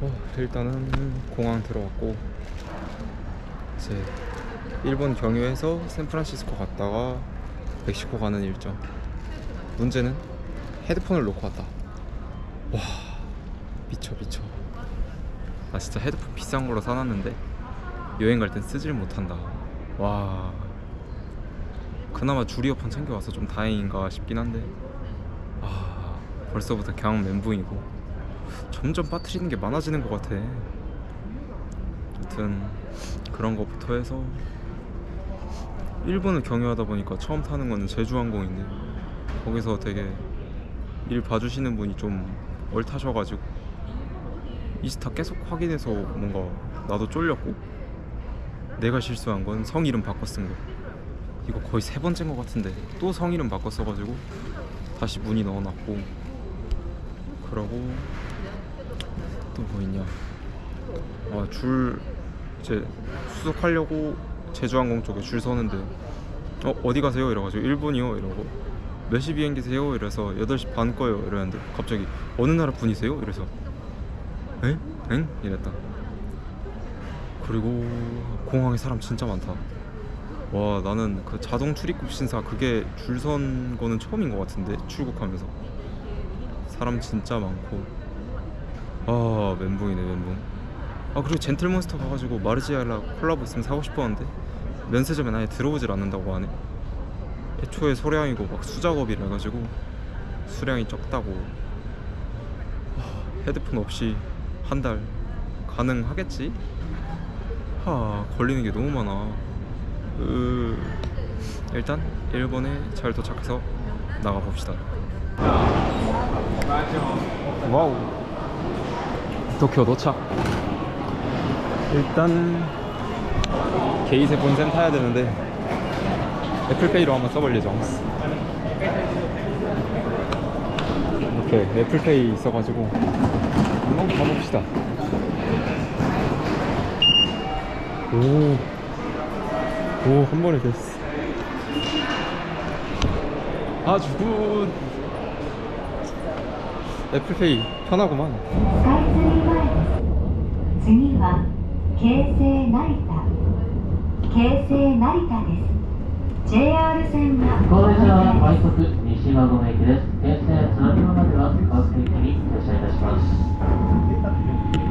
어, 일단은 공항 들어왔고 이제 일본 경유해서 샌프란시스코 갔다가 멕시코 가는 일정. 문제는 헤드폰을 놓고 왔다. 와 미쳐 미쳐. 나 진짜 헤드폰 비싼 걸로 사놨는데 여행 갈 땐 쓰질 못한다. 와 그나마 줄 이어폰 챙겨와서 좀 다행인가 싶긴 한데 아 벌써부터 경 멘붕이고 점점 빠뜨리는 게 많아지는 것 같아. 아무튼 그런 것부터 해서 일본을 경유하다 보니까 처음 타는 거는 제주항공인데 거기서 되게 일 봐주시는 분이 좀 얼타셔가지고 이스타 계속 확인해서 뭔가 나도 쫄렸고 내가 실수한 건 성 이름 쓴 거. 이거 거의 세 번째인 것 같은데 또 성 이름 바꿔 써가지고 다시 문의 넣어놨고 그러고 또뭐 있냐 아 줄 이제 수속하려고 제주항공 쪽에 줄 서는데 어 어디 가세요? 이래가지고 일본이요? 이러고 몇 시 비행기세요? 이래서 8시 반 거요. 이러는데 갑자기 어느 나라 분이세요? 이래서 에? 엥? 이랬다. 그리고 공항에 사람 진짜 많다. 와 나는 그 자동 출입국 신사 그게 줄 선 거는 처음인 것 같은데 출국하면서. 사람 진짜 많고 아 멘붕이네 멘붕. 아 그리고 젠틀몬스터 가가지고 마르지알라 콜라보 있으면 사고 싶었는데 면세점에 아예 들어오질 않는다고 하네. 애초에 소량이고 막 수작업이라 해가지고 수량이 적다고. 하, 헤드폰 없이 한 달 가능하겠지? 하 걸리는 게 너무 많아. 으... 일단 일본에 잘 도착해서 나가봅시다. 와우 도쿄 도착 일단 게이세 본셈 타야 되는데 애플페이로 한번 써볼 예정 이렇게 애플페이 있어가지고 한번 가봅시다 오, 오, 한 번에 됐어. 아주 굿. 애플페이 편하구만. スカイツリー前です次は京成成田京成成田です JR 線が高列車は快速西馬込駅です。京成津波までは各駅に停車いたします。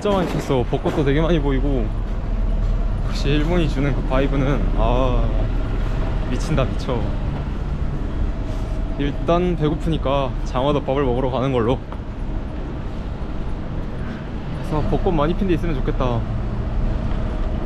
진짜 많이 폈어. 벚꽃도 되게 많이 보이고. 역시 일본이 주는 그 바이브는 아 미친다 미쳐. 일단 배고프니까 장어덮밥을 먹으러 가는 걸로. 그래서 벚꽃 많이 핀 데 있으면 좋겠다.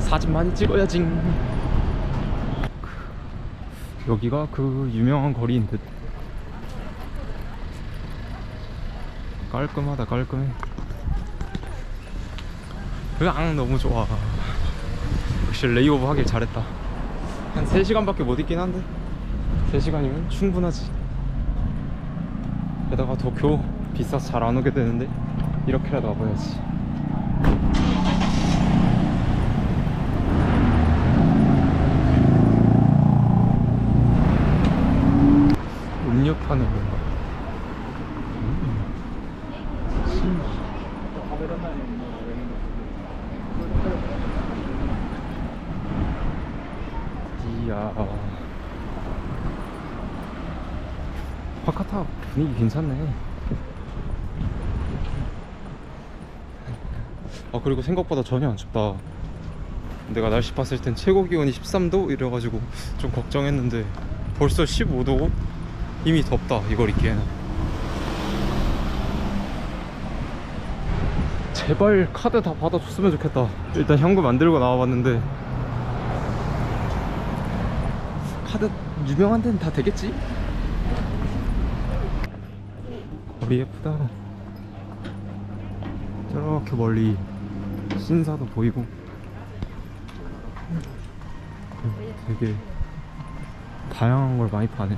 사진 많이 찍어야지. 여기가 그 유명한 거리인 듯 깔끔하다 깔끔해 으앙 너무 좋아. 역시 레이오브 하길 잘했다. 한 3시간밖에 못 있긴 한데. 3시간이면 충분하지. 게다가 도쿄 비싸서 잘 안 오게 되는데 이렇게라도 와봐야지. 음료 파는 건가? 이야. 바카타 분위기 괜찮네. 아 그리고 생각보다 전혀 안 춥다. 내가 날씨 봤을 땐 최고 기온이 13도? 이래가지고 좀 걱정했는데 벌써 15도고? 이미 덥다 이걸 입기에는. 제발 카드 다 받아줬으면 좋겠다. 일단 현금 안 들고 나와봤는데 카드 유명한 데는 다 되겠지? 거리 예쁘다 저렇게 멀리 신사도 보이고 되게 다양한 걸 많이 파네.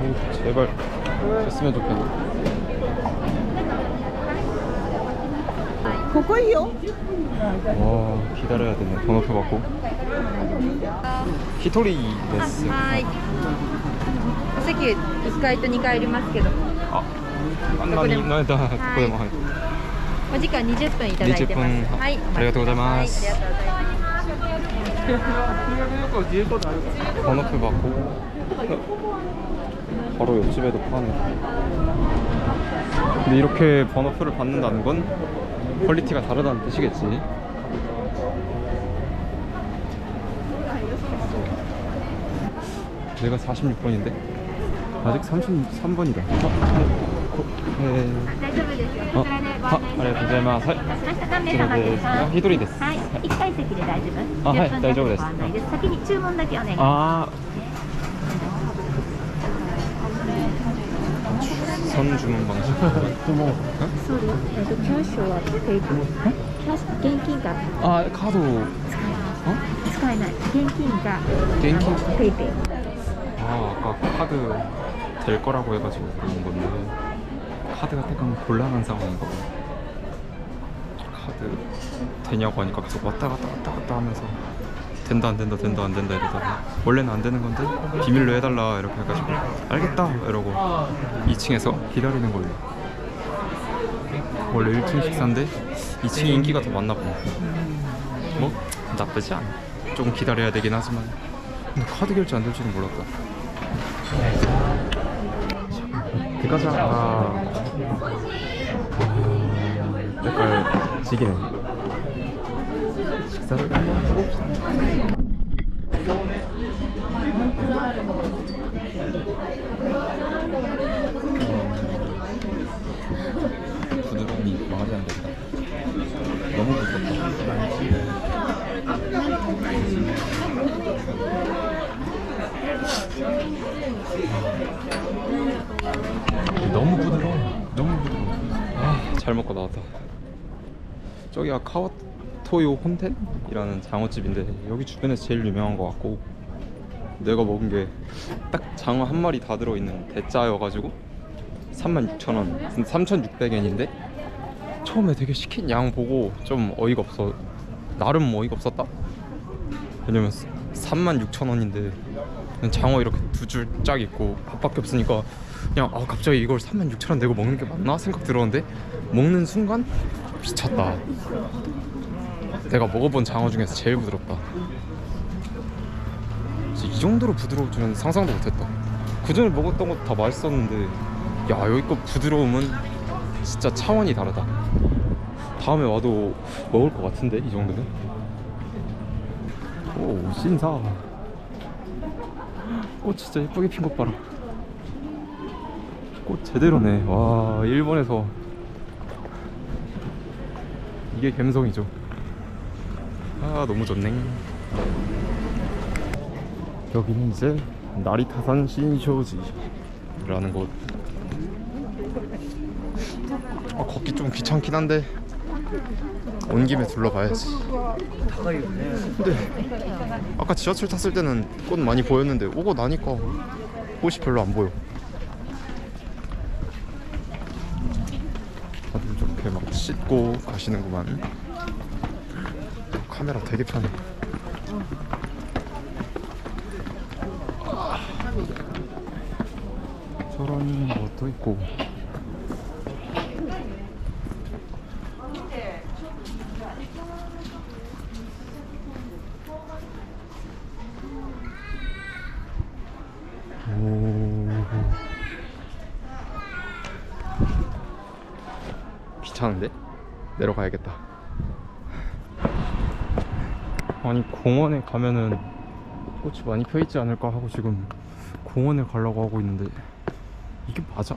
오, 제발 됐으면 좋겠네. ここいいよ 와 기다려야 되네. 번호표 받고. 히토리 데스. はい。お席1階と2階ありますけど、 아, 안나니 나다 고데모 하이. お時間20分いただいてます。 20分はい。ありがとうございますはい、ありがとうございます。 번호표 받고 바로 옆집에도 파네 근데 이렇게 번호표를 받는다는 건 퀄리티가 다르다는 뜻이겠지 내가 46번인데 아직 33번이다 네. 大丈夫ですよ 어, こちらでご 아, 案内 아리가토고자이마스 しました3名 네, 様です 아, 히토리 데스 はい1階席で大丈夫ですあはい10分大丈夫ですご案内です先に注文だけお願いします 선 주문 방식 そうです。えっとキャッシュはペイプ。キャッシュ現金か 아 카드 使えない。現金か 갱킹 ペイペイ。 아 아까 카드 될 거라고 해가지고 그런 건데 카드가 약간 곤란한 상황인가 봐 카드 되냐고 하니까 계속 왔다 갔다 왔다 갔다 하면서 된다 안 된다 된다 안 된다 이러다가 원래는 안 되는 건데 비밀로 해달라 이렇게 해가지고 알겠다 이러고 2층에서 기다리는 걸로. 원래 1층 식사인데 2층이 인기가 더 많나 보네. 뭐 나쁘지 않아. 조금 기다려야 되긴 하지만. 근데 카드 결제 안 될지는 몰랐다. 가자 아 색깔 지기네 식사를 한번 해봅시다 부드러움이 말이 안 된다. 너무 부드럽다 너무 부드러워. 너무 부드러워. 아, 잘 먹고 나왔다. 저기가 카와 토요 혼텐이라는 장어집인데 여기 주변에서 제일 유명한 것 같고 내가 먹은 게 딱 장어 한 마리 다 들어있는 대짜여가지고 36,000원 3,600엔인데 처음에 되게 시킨 양 보고 좀 어이가 없어 나름 어이가 없었다? 왜냐면 36,000원인데 장어 이렇게 두 줄 짝 있고 밥밖에 없으니까 그냥 아 갑자기 이걸 36,000원 내고 먹는 게 맞나? 생각 들었는데 먹는 순간 미쳤다 내가 먹어본 장어 중에서 제일 부드럽다. 이 정도로 부드러울 줄은 상상도 못했다. 그 전에 먹었던 것도 다 맛있었는데 야 여기 거 부드러움은 진짜 차원이 다르다. 다음에 와도 먹을 것 같은데 이 정도면? 오 신사. 꽃 진짜 예쁘게 핀 것 봐라 꽃 제대로네. 와 일본에서. 이게 감성이죠 아 너무 좋네. 여기는 이제 나리타산 신쇼지라는 곳. 아, 걷기 좀 귀찮긴 한데 온 김에 둘러봐야지. 근데 아까 지하철 탔을 때는 꽃 많이 보였는데 오고 나니까 꽃이 별로 안 보여. 다들 저렇게 막 씻고 가시는구만 카메라 되게 편해. 저런 것도 있고. 오 귀찮은데? 내려가야겠다 아니 공원에 가면은 꽃이 많이 펴있지 않을까 하고 지금 공원에 가려고 하고 있는데 이게 맞아?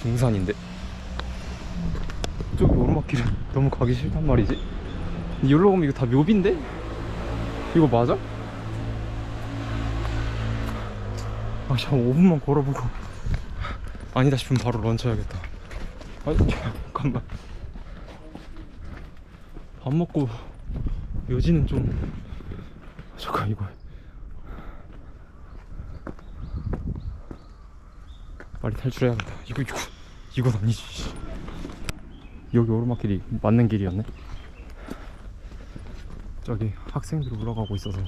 등산인데 저기 오르막길은 너무 가기 싫단 말이지 여기로 가면 이거 다 묘비인데? 이거 맞아? 아 잠깐 5분만 걸어보고 아니다 싶으면 바로 런치해야겠다 아 잠깐만 밥 먹고 요지는 좀 잠깐 이거 빨리 탈출해야겠다 이거 이거 이건 아니지 씨. 여기 오르막길이 맞는 길이었네 저기 학생들이 올라가고 있어서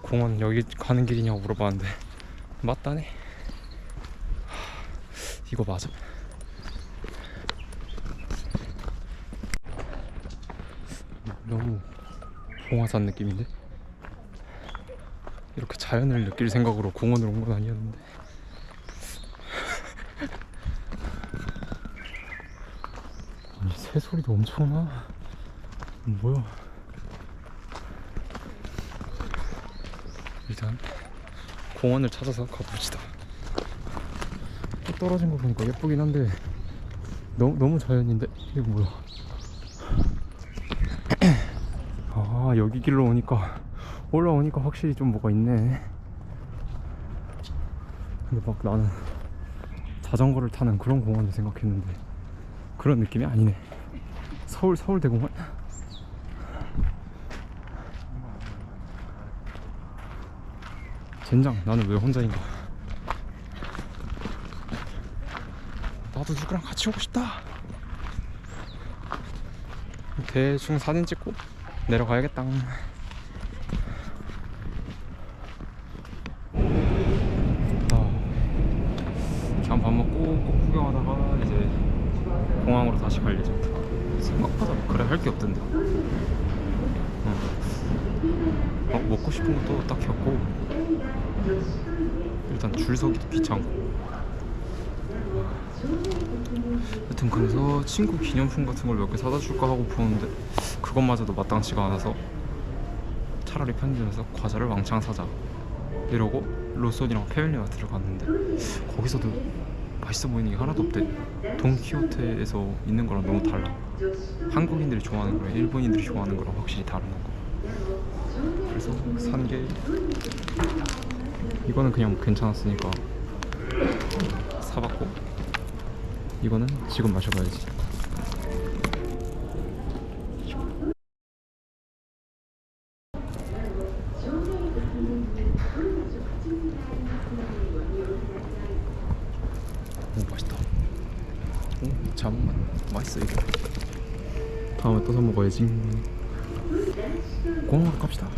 공원 여기 가는 길이냐고 물어봤는데 맞다네 하, 이거 맞아? 너무 봉화산 느낌인데? 이렇게 자연을 느낄 생각으로 공원을 온 건 아니었는데. 아니 새소리도 엄청 나. 뭐야? 일단 공원을 찾아서 가봅시다. 또 떨어진 거 보니까 예쁘긴 한데 너무 너무 자연인데? 이게 뭐야 아 여기 길로 오니까 올라오니까 확실히 좀 뭐가 있네. 근데 막 나는 자전거를 타는 그런 공원을 생각했는데 그런 느낌이 아니네. 서울 서울대공원? 젠장 나는 왜 혼자인가 나도 누구랑 같이 오고 싶다. 대충 사진 찍고 내려가야겠다. 아, 그냥 밥 먹고 꼭 구경하다가 이제 공항으로 다시 갈 예정이다. 생각보다 뭐 그래 할 게 없던데. 어. 어, 먹고 싶은 것도 딱히 없고 일단 줄 서기도 귀찮고 여튼 그래서 친구 기념품 같은 걸 몇 개 사다 줄까 하고 보는데 그것마저도 마땅치가 않아서 차라리 편의점에서 과자를 왕창 사자 이러고 로손이랑 패밀리마트를 갔는데 거기서도 맛있어 보이는 게 하나도 없대. 돈키호테에서 있는 거랑 너무 달라. 한국인들이 좋아하는 거랑 일본인들이 좋아하는 거랑 확실히 다른 거고 그래서 산 게 이거는 그냥 괜찮았으니까 사봤고 이거는 지금 마셔봐야지. 오 맛있다. 오 자몽맛 맛있어 이게 다음에 또 사 먹어야지. 공항으로 갑시다